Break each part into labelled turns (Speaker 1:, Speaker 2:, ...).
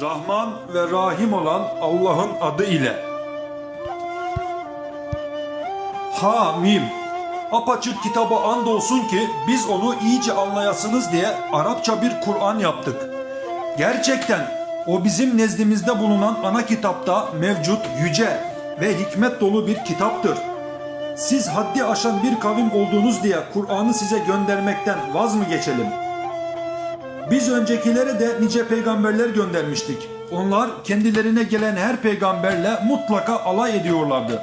Speaker 1: Rahman ve Rahim olan Allah'ın adı ile. Hamim. Apaçık kitaba andolsun ki biz onu iyice anlayasınız diye Arapça bir Kur'an yaptık. Gerçekten o bizim nezdimizde bulunan ana kitapta mevcut yüce ve hikmet dolu bir kitaptır. Siz haddi aşan bir kavim olduğunuz diye Kur'an'ı size göndermekten vaz mı geçelim? Biz öncekilere de nice peygamberler göndermiştik. Onlar kendilerine gelen her peygamberle mutlaka alay ediyorlardı.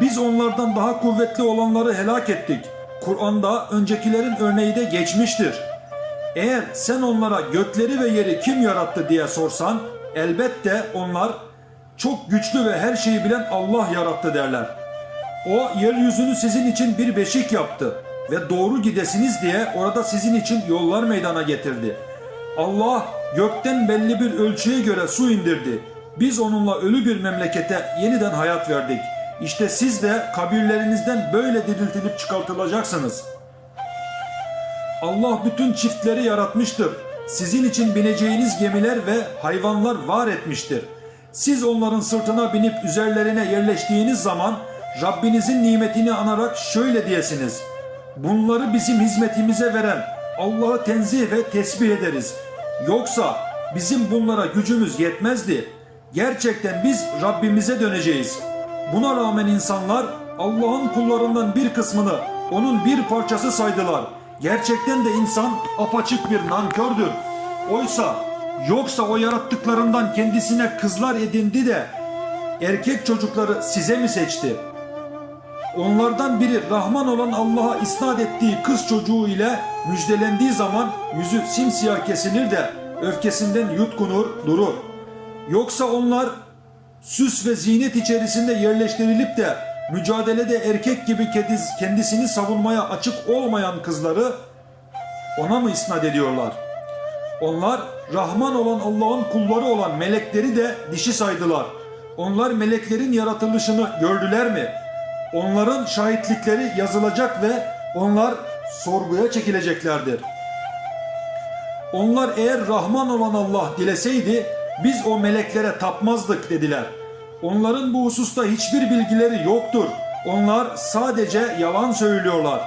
Speaker 1: Biz onlardan daha kuvvetli olanları helak ettik. Kur'an'da öncekilerin örneği de geçmiştir. Eğer sen onlara gökleri ve yeri kim yarattı diye sorsan elbette onlar çok güçlü ve her şeyi bilen Allah yarattı derler. O yeryüzünü sizin için bir beşik yaptı ve doğru gidesiniz diye orada sizin için yollar meydana getirdi. Allah gökten belli bir ölçüye göre su indirdi. Biz onunla ölü bir memlekete yeniden hayat verdik. İşte siz de kabirlerinizden böyle diriltilip çıkartılacaksınız. Allah bütün çiftleri yaratmıştır. Sizin için bineceğiniz gemiler ve hayvanlar var etmiştir. Siz onların sırtına binip üzerlerine yerleştiğiniz zaman Rabbinizin nimetini anarak şöyle diyesiniz. Bunları bizim hizmetimize veren Allah'ı tenzih ve tesbih ederiz. Yoksa bizim bunlara gücümüz yetmezdi. Gerçekten biz Rabbimize döneceğiz. Buna rağmen insanlar Allah'ın kullarından bir kısmını onun bir parçası saydılar. Gerçekten de insan apaçık bir nankördür. Oysa yoksa o yarattıklarından kendisine kızlar edindi de erkek çocukları size mi seçti? Onlardan biri Rahman olan Allah'a isnat ettiği kız çocuğu ile müjdelendiği zaman yüzü simsiyah kesilir de öfkesinden yutkunur durur. Yoksa onlar süs ve zinet içerisinde yerleştirilip de mücadelede erkek gibi kendisini savunmaya açık olmayan kızları ona mı isnat ediyorlar? Onlar Rahman olan Allah'ın kulları olan melekleri de dişi saydılar. Onlar meleklerin yaratılışını gördüler mi? Onların şahitlikleri yazılacak ve onlar sorguya çekileceklerdir. Onlar eğer Rahman olan Allah dileseydi biz o meleklere tapmazdık dediler. Onların bu hususta hiçbir bilgileri yoktur. Onlar sadece yalan söylüyorlar.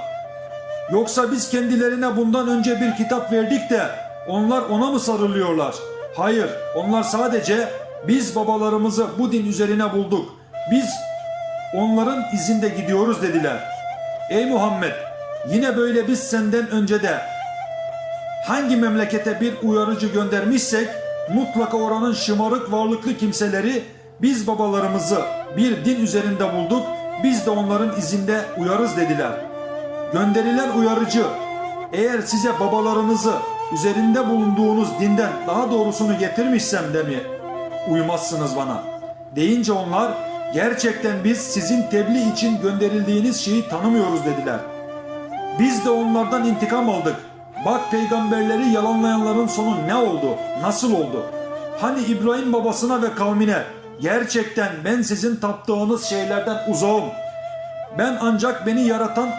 Speaker 1: Yoksa biz kendilerine bundan önce bir kitap verdik de onlar ona mı sarılıyorlar? Hayır, onlar sadece biz babalarımızı bu din üzerine bulduk. Biz onların izinde gidiyoruz dediler. Ey Muhammed, yine böyle biz senden önce de hangi memlekete bir uyarıcı göndermişsek mutlaka oranın şımarık varlıklı kimseleri biz babalarımızı bir din üzerinde bulduk biz de onların izinde uyarız dediler. Gönderilen uyarıcı eğer size babalarınızı üzerinde bulunduğunuz dinden daha doğrusunu getirmişsem de mi uymazsınız bana? Deyince onlar gerçekten biz sizin tebliğ için gönderildiğiniz şeyi tanımıyoruz dediler. Biz de onlardan intikam aldık. Bak peygamberleri yalanlayanların sonu ne oldu? Nasıl oldu? Hani İbrahim babasına ve kavmine gerçekten ben sizin taptığınız şeylerden uzağım. Ben ancak beni yaratan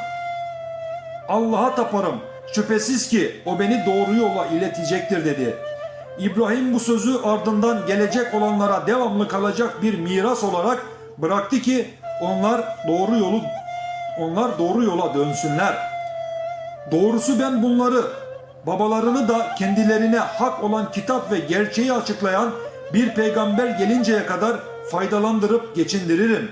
Speaker 1: Allah'a taparım. Şüphesiz ki o beni doğru yola iletecektir dedi. İbrahim bu sözü ardından gelecek olanlara devamlı kalacak bir miras olarak bıraktı ki onlar doğru yolu onlar doğru yola dönsünler. Doğrusu ben bunları babalarını da kendilerine hak olan kitap ve gerçeği açıklayan bir peygamber gelinceye kadar faydalandırıp geçindiririm.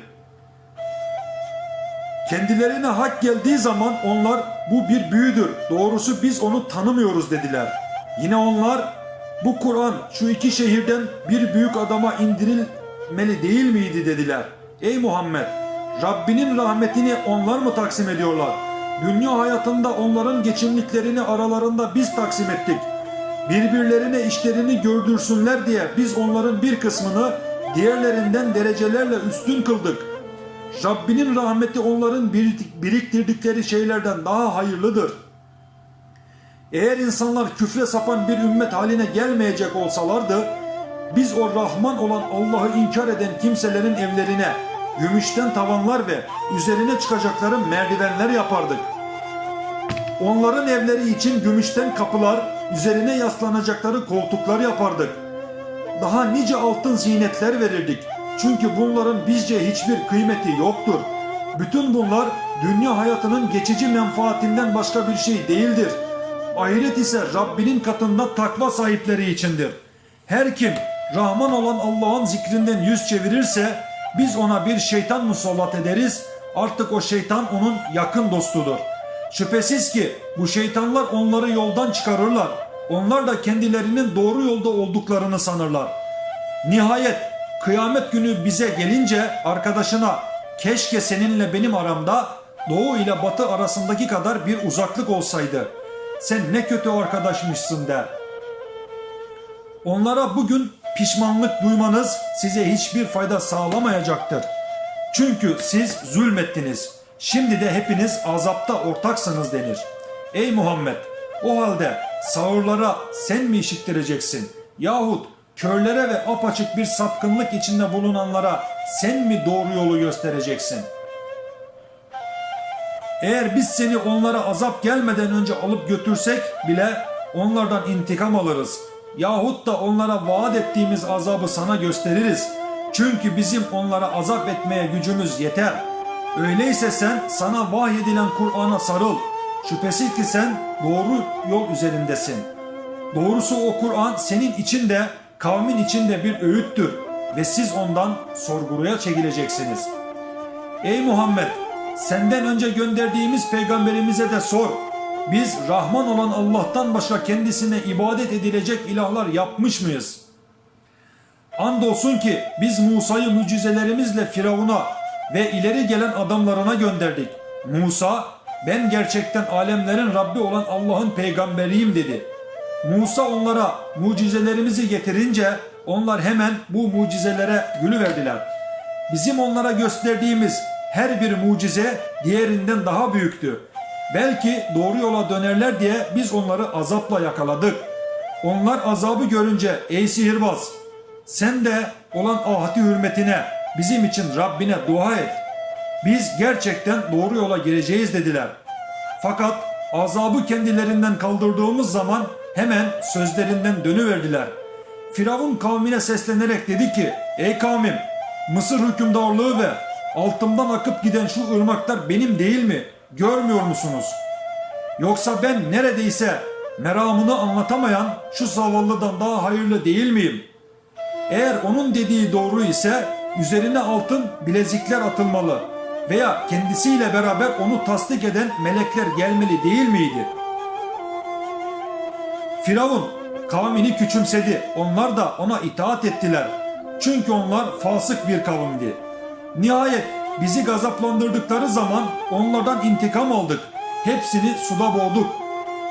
Speaker 1: Kendilerine hak geldiği zaman onlar bu bir büyüdür. Doğrusu biz onu tanımıyoruz dediler. Yine onlar bu Kur'an şu iki şehirden bir büyük adama indirilmeli değil miydi dediler. Ey Muhammed Rabbinin rahmetini onlar mı taksim ediyorlar? Dünya hayatında onların geçimliklerini aralarında biz taksim ettik. Birbirlerine işlerini gördürsünler diye biz onların bir kısmını diğerlerinden derecelerle üstün kıldık. Rabbinin rahmeti onların birik- biriktirdikleri şeylerden daha hayırlıdır. Eğer insanlar küfre sapan bir ümmet haline gelmeyecek olsalardı, biz o Rahman olan Allah'ı inkar eden kimselerin evlerine gümüşten tavanlar ve üzerine çıkacakları merdivenler yapardık. Onların evleri için gümüşten kapılar, üzerine yaslanacakları koltuklar yapardık. daha nice altın zinetler verirdik. Çünkü bunların bizce hiçbir kıymeti yoktur. Bütün bunlar dünya hayatının geçici menfaatinden başka bir şey değildir. Ahiret ise Rabbinin katında takva sahipleri içindir. Her kim Rahman olan Allah'ın zikrinden yüz çevirirse biz ona bir şeytan musallat ederiz. Artık o şeytan onun yakın dostudur. Şüphesiz ki bu şeytanlar onları yoldan çıkarırlar. Onlar da kendilerinin doğru yolda olduklarını sanırlar. Nihayet kıyamet günü bize gelince arkadaşına keşke seninle benim aramda doğu ile batı arasındaki kadar bir uzaklık olsaydı. Sen ne kötü arkadaşmışsın der. Onlara bugün pişmanlık duymanız size hiçbir fayda sağlamayacaktır. Çünkü siz zulmettiniz. Şimdi de hepiniz azapta ortaksınız denir. Ey Muhammed! O halde sağırlara sen mi işittireceksin? Yahut körlere ve apaçık bir sapkınlık içinde bulunanlara sen mi doğru yolu göstereceksin? Eğer biz seni onlara azap gelmeden önce alıp götürsek bile onlardan intikam alırız. Yahut da onlara vaat ettiğimiz azabı sana gösteririz. Çünkü bizim onlara azap etmeye gücümüz yeter. Öyleyse sen sana vahyedilen Kur'an'a sarıl. Şüphesiz ki sen doğru yol üzerindesin. Doğrusu o Kur'an senin için de kavmin için de bir öğüttür ve siz ondan sorguya çekileceksiniz. Ey Muhammed! Senden önce gönderdiğimiz peygamberimize de sor. Biz Rahman olan Allah'tan başka kendisine ibadet edilecek ilahlar yapmış mıyız? Andolsun ki biz Musa'yı mucizelerimizle Firavun'a ve ileri gelen adamlarına gönderdik. Musa, ben gerçekten alemlerin Rabbi olan Allah'ın peygamberiyim dedi. Musa onlara mucizelerimizi getirince onlar hemen bu mucizelere gülüverdiler. Bizim onlara gösterdiğimiz her bir mucize diğerinden daha büyüktü. Belki doğru yola dönerler diye biz onları azapla yakaladık. Onlar azabı görünce ey sihirbaz sen de olan ahdi hürmetine bizim için Rabbine dua et. Biz gerçekten doğru yola gireceğiz dediler. Fakat azabı kendilerinden kaldırdığımız zaman hemen sözlerinden dönüverdiler. Firavun kavmine seslenerek dedi ki Ey kavmim Mısır hükümdarlığı ve altımdan akıp giden şu ırmaklar benim değil mi? Görmüyor musunuz? Yoksa ben neredeyse meramını anlatamayan şu zavallıdan daha hayırlı değil miyim? Eğer onun dediği doğru ise üzerine altın bilezikler atılmalı veya kendisiyle beraber onu tasdik eden melekler gelmeli değil miydi? Firavun kavmini küçümsedi. Onlar da ona itaat ettiler. Çünkü onlar fasık bir kavimdi. Nihayet bizi gazaplandırdıkları zaman onlardan intikam aldık. Hepsini suda boğduk.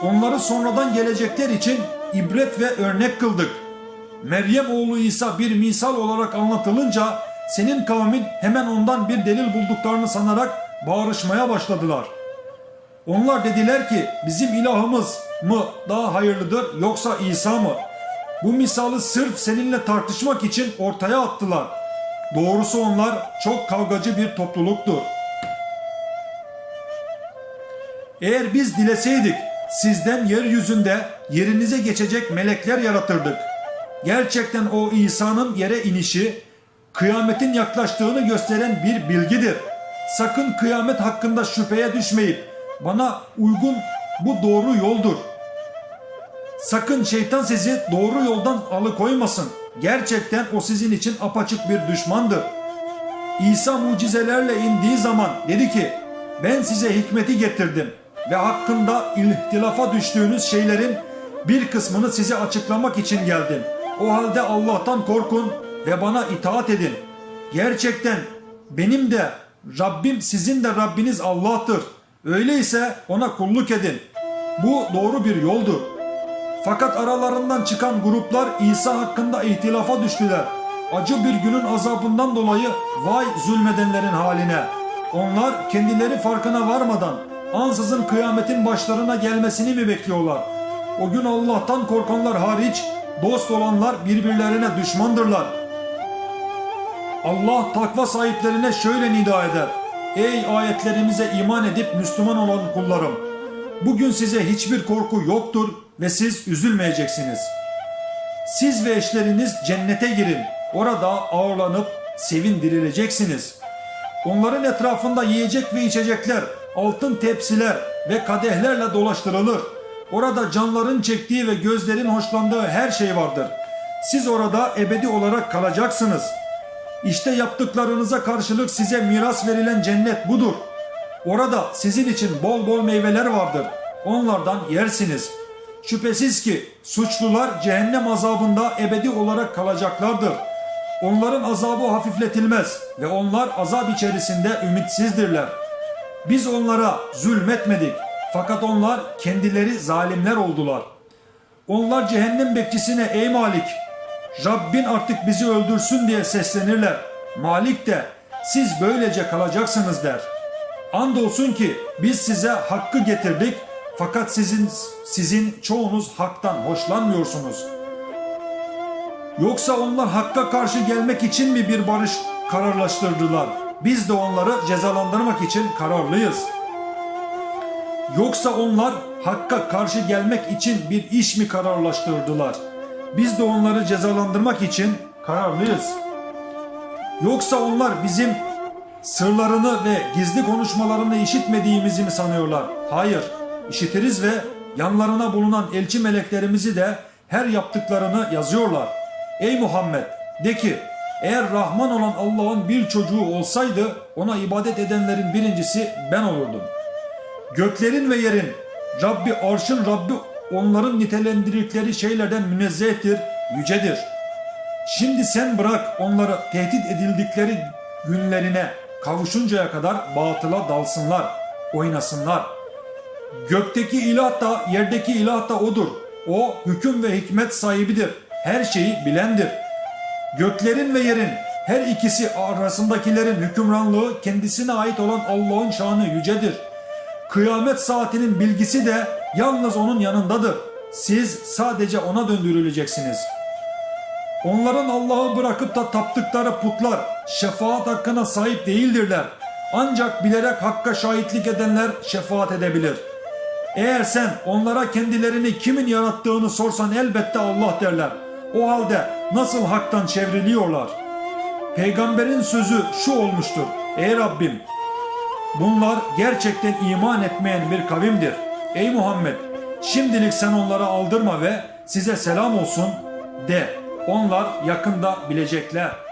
Speaker 1: Onları sonradan gelecekler için ibret ve örnek kıldık. Meryem oğlu İsa bir misal olarak anlatılınca senin kavmin hemen ondan bir delil bulduklarını sanarak bağırışmaya başladılar. Onlar dediler ki bizim ilahımız mı daha hayırlıdır yoksa İsa mı? Bu misali sırf seninle tartışmak için ortaya attılar. Doğrusu onlar çok kavgacı bir topluluktur. Eğer biz dileseydik sizden yeryüzünde yerinize geçecek melekler yaratırdık. Gerçekten o İsa'nın yere inişi kıyametin yaklaştığını gösteren bir bilgidir. Sakın kıyamet hakkında şüpheye düşmeyip bana uygun bu doğru yoldur. Sakın şeytan sizi doğru yoldan alıkoymasın. Gerçekten o sizin için apaçık bir düşmandır. İsa mucizelerle indiği zaman dedi ki ben size hikmeti getirdim ve hakkında ihtilafa düştüğünüz şeylerin bir kısmını size açıklamak için geldim. O halde Allah'tan korkun ve bana itaat edin. Gerçekten benim de Rabbim sizin de Rabbiniz Allah'tır. Öyleyse ona kulluk edin. Bu doğru bir yoldur. Fakat aralarından çıkan gruplar İsa hakkında ihtilafa düştüler. Acı bir günün azabından dolayı vay zulmedenlerin haline. Onlar kendileri farkına varmadan ansızın kıyametin başlarına gelmesini mi bekliyorlar? O gün Allah'tan korkanlar hariç dost olanlar birbirlerine düşmandırlar. Allah takva sahiplerine şöyle nida eder. Ey ayetlerimize iman edip Müslüman olan kullarım! Bugün size hiçbir korku yoktur ve siz üzülmeyeceksiniz. Siz ve eşleriniz cennete girin. Orada ağırlanıp sevindirileceksiniz. Onların etrafında yiyecek ve içecekler, altın tepsiler ve kadehlerle dolaştırılır. Orada canların çektiği ve gözlerin hoşlandığı her şey vardır. Siz orada ebedi olarak kalacaksınız. İşte yaptıklarınıza karşılık size miras verilen cennet budur. Orada sizin için bol bol meyveler vardır. Onlardan yersiniz. Şüphesiz ki suçlular cehennem azabında ebedi olarak kalacaklardır. Onların azabı hafifletilmez ve onlar azap içerisinde ümitsizdirler. Biz onlara zulmetmedik fakat onlar kendileri zalimler oldular. Onlar cehennem bekçisine ey Malik Rabbin artık bizi öldürsün diye seslenirler. Malik de siz böylece kalacaksınız der. Andolsun ki biz size hakkı getirdik fakat sizin sizin çoğunuz haktan hoşlanmıyorsunuz. Yoksa onlar hakka karşı gelmek için mi bir barış kararlaştırdılar? Biz de onları cezalandırmak için kararlıyız. Yoksa onlar hakka karşı gelmek için bir iş mi kararlaştırdılar? Biz de onları cezalandırmak için kararlıyız. Yoksa onlar bizim sırlarını ve gizli konuşmalarını işitmediğimizi mi sanıyorlar? Hayır, işitiriz ve yanlarına bulunan elçi meleklerimizi de her yaptıklarını yazıyorlar. Ey Muhammed, de ki, eğer Rahman olan Allah'ın bir çocuğu olsaydı ona ibadet edenlerin birincisi ben olurdum. Göklerin ve yerin Rabbi arşın Rabbi onların nitelendirdikleri şeylerden münezzehtir, yücedir. Şimdi sen bırak onları tehdit edildikleri günlerine kavuşuncaya kadar batıla dalsınlar, oynasınlar. Gökteki ilah da yerdeki ilah da odur. O hüküm ve hikmet sahibidir. Her şeyi bilendir. Göklerin ve yerin her ikisi arasındakilerin hükümranlığı kendisine ait olan Allah'ın şanı yücedir. Kıyamet saatinin bilgisi de yalnız onun yanındadır. Siz sadece ona döndürüleceksiniz. Onların Allah'ı bırakıp da taptıkları putlar şefaat hakkına sahip değildirler. Ancak bilerek hakka şahitlik edenler şefaat edebilir. Eğer sen onlara kendilerini kimin yarattığını sorsan elbette Allah derler. O halde nasıl haktan çevriliyorlar? Peygamberin sözü şu olmuştur. Ey Rabbim Bunlar gerçekten iman etmeyen bir kavimdir. Ey Muhammed, şimdilik sen onlara aldırma ve size selam olsun de. Onlar yakında bilecekler.